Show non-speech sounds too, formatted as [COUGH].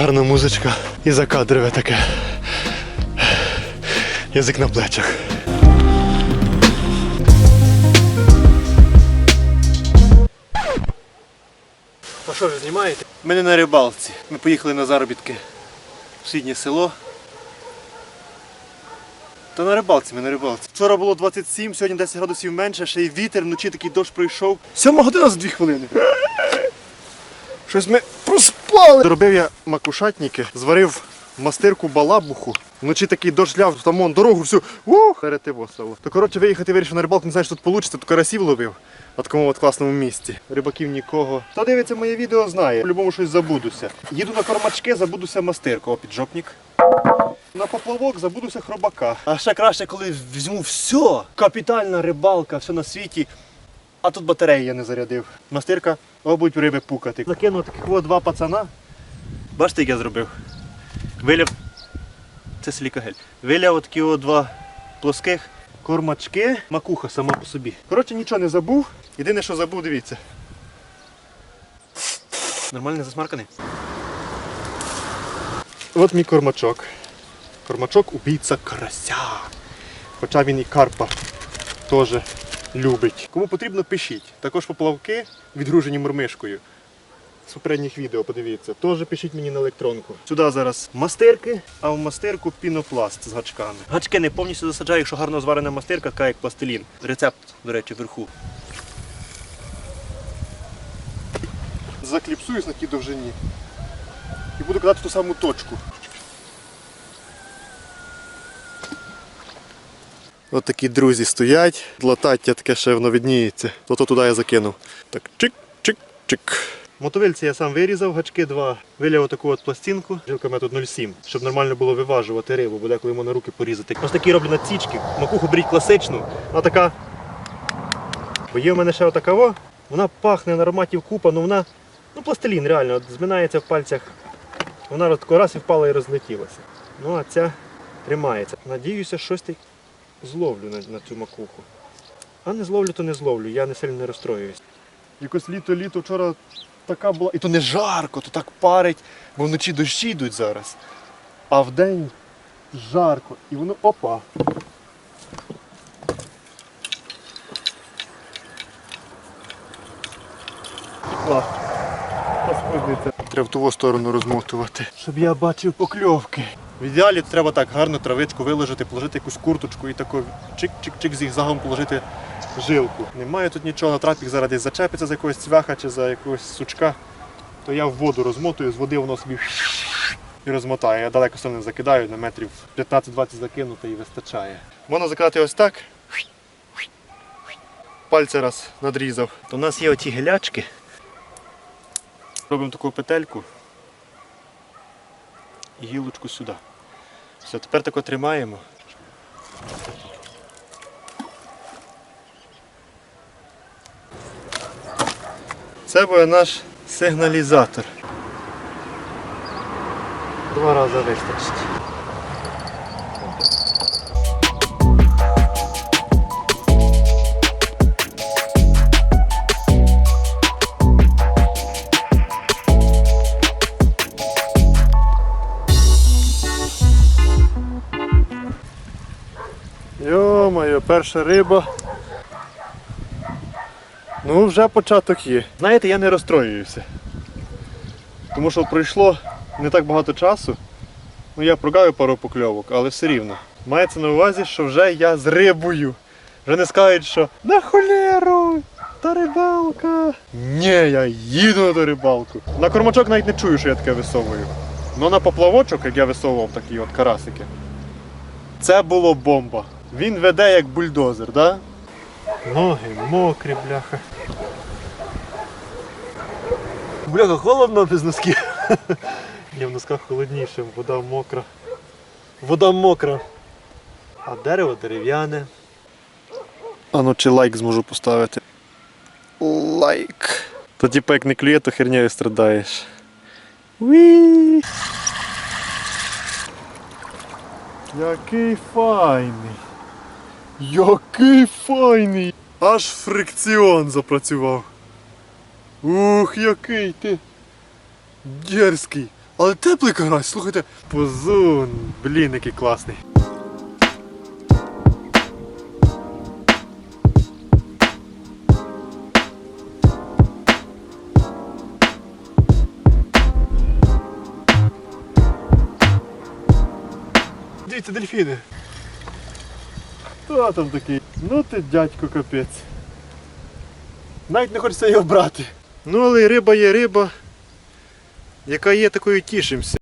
Гарна музичка і закадрове таке. Язик на плечах. А що ж знімаєте? Ми не на рибалці. Ми поїхали на заробітки в сусіднє село. Та на рибалці, ми на рибалці. Вчора було 27, сьогодні 10 градусів менше, ще й вітер, вночі такий дощ пройшов. Сьома година за 2 хвилини. Щось ми проспали. Зробив я макушатники, зварив мастирку балабуху. Вночі такий дощ ляв, там вон дорогу всю. Ух, перетиво стало. То коротше виїхати вирішив на рибалку, не знаю, що тут вийде, тут карасів ловив. В такому от класному місці. Рибаків нікого. Хто дивиться моє відео, знає. По-любому щось забудуся. Їду на кормачки, забудуся мастирку, о, піджопник. На поплавок забудуся хробака. А ще краще, коли візьму все. Капітальна рибалка, все на світі. А тут батареї я не зарядив. Мастирка, о, будуть риби пукати. Закинув таких от два пацана. Бачите, як я зробив? Виляв. Це силікагель. Виляв отакі от два плоских кормачки, макуха сама по собі. Коротше, нічого не забув. Єдине, що забув, дивіться. Нормально засмарканий. От мій кормачок. Кормачок убійця карася. Хоча він і карпа теж любить. Кому потрібно, пишіть. Також поплавки відгружені мормишкою. З попередніх відео подивіться. Теж пишіть мені на електронку. Сюди зараз мастирки, а в мастирку пінопласт з гачками. Гачки не повністю засаджаю, якщо гарно зварена мастирка, така як пластилін. Рецепт, до речі, вверху. Закліпсуюсь на тій довжині. І буду кидати ту саму точку. От такі друзі стоять, латаття таке ще воно відніється. То туди я закинув. Так чик-чик-чик. Мотовильці я сам вирізав, гачки два. Виляв таку от пластинку, жилка метод 0,7, щоб нормально було виважувати рибу, бо деколи можна руки порізати. Ось такі роблю надсічки. Макуху беріть класичну, вона така. Бо є в мене ще отака, во, вона пахне на ароматів купа, ну вона, ну пластилін реально, от зминається в пальцях. Вона раз і впала і розлетілася. Ну а ця тримається. Надіюся, щось ти зловлю на, на цю макуху. А не зловлю, то не зловлю, я не сильно не розстроююсь. Якось літо-літо вчора така була. І то не жарко, то так парить, бо вночі дощі йдуть зараз. А вдень жарко. І воно опа. О. Треба в ту сторону розмотувати. Щоб я бачив покльовки. В ідеалі треба так гарно травичку виложити, положити якусь курточку і тако чик-чик-чик зігзагом положити жилку. Немає тут нічого, трапік зараз зачепиться за якогось цвяха чи за якогось сучка, то я в воду розмотую, з води воно собі і розмотає. Я далеко сам не закидаю, на метрів 15-20 закинути і вистачає. Можна закидати ось так. Пальці раз надрізав. То у нас є оті гелячки. Робимо таку петельку і гілочку сюди. Все, тепер тако тримаємо. Це буде наш сигналізатор. Два рази вистачить. Йо-моє, перша риба. Ну, вже початок є. Знаєте, я не розстроююся. Тому що пройшло не так багато часу. Ну, я прогаю пару покльовок, але все рівно. Мається на увазі, що вже я з рибою. Вже не скажуть, що на холеру, та рибалка. Ні, я їду на ту рибалку. На кормачок навіть не чую, що я таке висовую. Ну на поплавочок, як я висовував такі от карасики. Це було бомба. Він веде як бульдозер, так? Да? Ноги мокрі, бляха. Бляха, холодно без носків. [LAUGHS] Ні, в носках холодніше, вода мокра. Вода мокра. А дерево дерев'яне. А ну чи лайк зможу поставити. Лайк. То типу як не клює, то хернею страдаєш. Уі! Який файний. Який файний! Аж фрикціон запрацював. Ух, який ти дерзкий. Але теплий карась, слухайте. Позун, блін, який класний. Дивіться, дельфіни. Хто там такий? Ну ти дядько капець. Навіть не хочеться його брати. Ну, але риба є риба. Яка є, такою тішимося.